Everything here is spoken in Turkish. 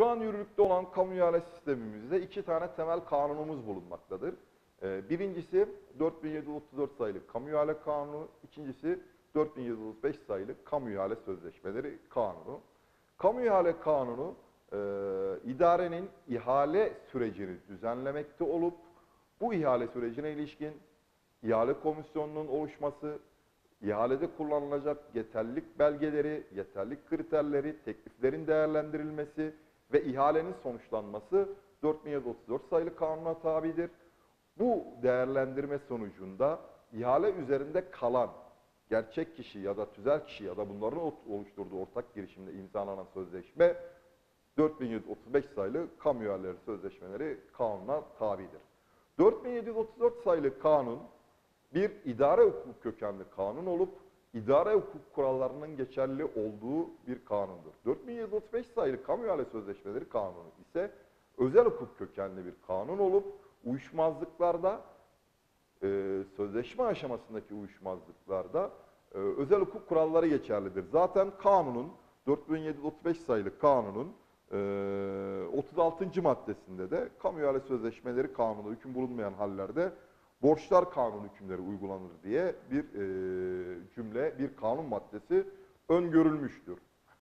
Şu an yürürlükte olan kamu ihale sistemimizde iki tane temel kanunumuz bulunmaktadır. Ee, Birincisi 4734 sayılı kamu ihale kanunu, ikincisi 4735 sayılı kamu ihale sözleşmeleri kanunu. Kamu ihale kanunu e, idarenin ihale sürecini düzenlemekte olup bu ihale sürecine ilişkin ihale komisyonunun oluşması, ihalede kullanılacak yeterlilik belgeleri, yeterlilik kriterleri, tekliflerin değerlendirilmesi ve ihalenin sonuçlanması 4734 sayılı kanuna tabidir. Bu değerlendirme sonucunda ihale üzerinde kalan gerçek kişi ya da tüzel kişi ya da bunların oluşturduğu ortak girişimde imzalanan sözleşme 4735 sayılı kamu ihaleleri sözleşmeleri kanuna tabidir. 4734 sayılı kanun bir idare hukuk kökenli kanun olup idare hukuk kurallarının geçerli olduğu bir kanundur. 4735 sayılı kamu ihale sözleşmeleri kanunu ise özel hukuk kökenli bir kanun olup uyuşmazlıklarda e, sözleşme aşamasındaki uyuşmazlıklarda e, özel hukuk kuralları geçerlidir. Zaten kanunun 4735 sayılı kanunun e, 36. maddesinde de kamu ihale sözleşmeleri kanunu hüküm bulunmayan hallerde borçlar kanunu hükümleri uygulanır diye bir e, cümle, bir kanun maddesi öngörülmüştür.